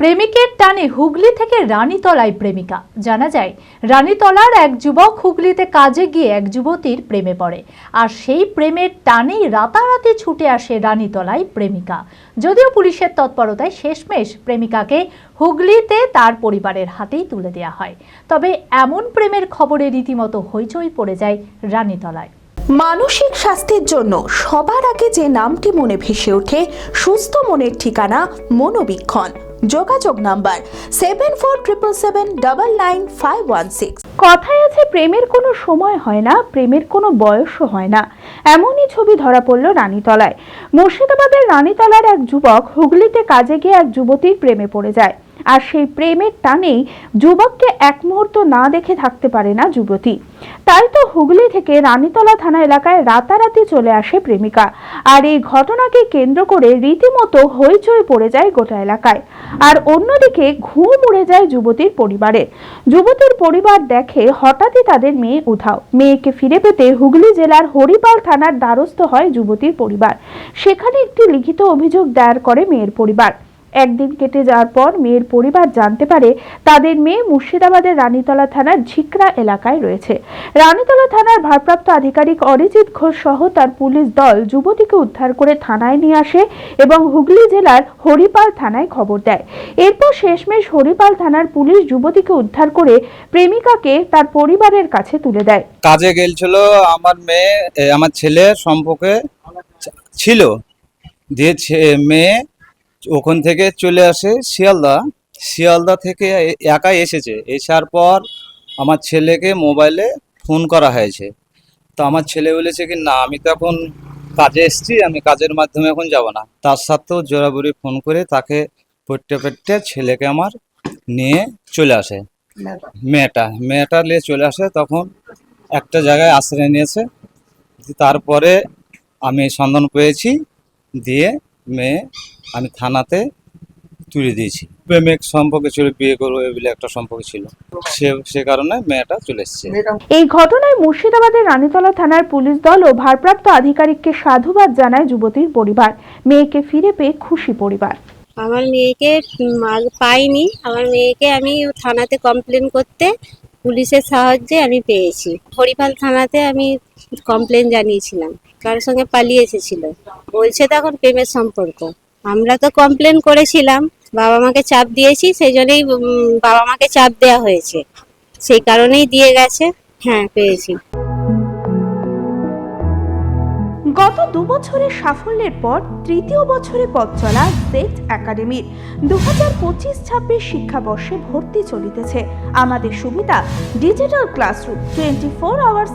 প্রেমিকের টানে হুগলি থেকে রানীতলায় প্রেমিকা। জানা যায়, রানীতলার এক যুবক হুগলিতে কাজে গিয়ে এক যুবতীর প্রেমে পড়ে। আর সেই প্রেমের টানেই রাতারাতি ছুটে আসে রানীতলায় প্রেমিকা। যদিও পুলিশের তৎপরতায় শেষমেশ প্রেমিকাকে হুগলিতে তার পরিবারের হাতেই তুলে দেওয়া হয়। তবে এমন প্রেমের খবরে রীতিমতো হইচই পড়ে যায় রানীতলায়। মানসিক স্বাস্থ্যের জন্য সবার আগে যে নামটি মনে ভেসে ওঠে, সুস্থ মনের ঠিকানা মনোবীক্ষণ। যোগাযোগ number seven four triple seven double nine five one six কথায় আছে, প্রেমের কোনো সময় হয় না, প্রেমের কোনো বয়সও হয় না। এমনই ছবি ধরা পড়ল রানীতলায়। মুর্শিদাবাদের রানীতলার এক যুবক হুগলিতে কাজে গিয়ে এক যুবতীর প্রেমে পড়ে যায়। আর সেই প্রেমের টানেই যুবককে এক মুহূর্ত না দেখে থাকতে পারে না যুবতী। তাই তো হুগলি থেকে রানীতলা থানা এলাকায় রাতারাতি চলে আসে প্রেমিকা। আর এই ঘটনাকে কেন্দ্র করে রীতিমতো হইচই পড়ে যায় গোটা এলাকায়। আর অন্যদিকে ঘুম উড়ে যায় যুবতীর পরিবারে। যুবতীর পরিবার দেখে হঠাৎই তাদের মেয়ে উধাও। মেয়েকে ফিরে পেতে হুগলি জেলার হরিপাল থানার দ্বারস্থ হয় যুবতীর পরিবার। সেখানে একটি লিখিত অভিযোগ দায়ের করে মেয়ের পরিবার। একদিন কেটে যাওয়ার পর মেয়ের পরিবার জানতে পারে তাদের মেয়ে মুর্শিদাবাদের রানীতলা থানার ঝিকরা এলাকায় রয়েছে। রানীতলা থানার ভারপ্রাপ্ত আধিকারিক অরিজিৎ ঘোষ সহ তার পুলিশ দল যুবতীকে উদ্ধার করে থানায় নিয়ে আসে এবং হুগলি জেলার হরিপাল থানায় খবর দেয়। এরপর শেষমেশ হরিপাল থানার পুলিশ যুবতীকে উদ্ধার করে প্রেমিকাকে তার পরিবারের কাছে তুলে দেয়। কাজে গেছিল আমার মেয়ে আমার ছেলে সম্পর্কে ছিল। দিয়ে মেয়ে ওখান থেকে চলে আসে শিয়ালদা। শিয়ালদা থেকে একাই এসেছে। এসার পর আমার ছেলেকে মোবাইলে ফোন করা হয়েছে। তো আমার ছেলে বলেছে কি, না, আমি তো এখন কাজে এসেছি, আমি কাজের মাধ্যমে এখন যাব না। তার সাথেও জোরাবুরি ফোন করে তাকে পড়তে পড়তে ছেলেকে আমার নিয়ে চলে আসে। মেয়েটা মেয়েটা নিয়ে চলে আসে, তখন একটা জায়গায় আশ্রয় নিয়েছে। তারপরে আমি সন্ধান পেয়েছি, দিয়ে মেয়ে আমি থানাতে তুলে দিয়েছি। প্রেমিক সম্পর্কে ছিল বিয়ে করব বলে একটা সম্পর্ক ছিল। সে সে কারণে মেয়েটা চলে এসছে। এই ঘটনায় মুর্শিদাবাদের রানীতলা থানার পুলিশ দল ও ভারপ্রাপ্ত আধিকারিককে সাধুবাদ জানায় যুবতীর পরিবার। মেয়েকে ফিরে পেয়ে খুশি পরিবার। আমার মেয়েকে পাইনি। আমার মেয়েকে আমি থানাতে কমপ্লেন করতে পুলিশের সাহায্যে আমি পেয়েছি। হরিপাল থানাতে আমি কমপ্লেন জানিয়েছিলাম। কারোর সঙ্গে পালিয়ে এসেছিল। বলছে তখন প্রেমের সম্পর্ক। আমরা তো কমপ্লেন করেছিলাম, বাবা মাকে চাপ দিয়েছি, সেই জন্যই বাবা মাকে চাপ দেওয়া হয়েছে। সেই কারণেই দিয়ে গেছে হ্যাঁ পেয়েছি। গত দু বছরের সাফল্যের পর তৃতীয় বছরে পথ চলা জেট একাডেমির দু হাজার পঁচিশ ছাব্বিশ শিক্ষাবর্ষে ভর্তি চলিতেছে। আমাদের সুবিধা digital classroom twenty four hours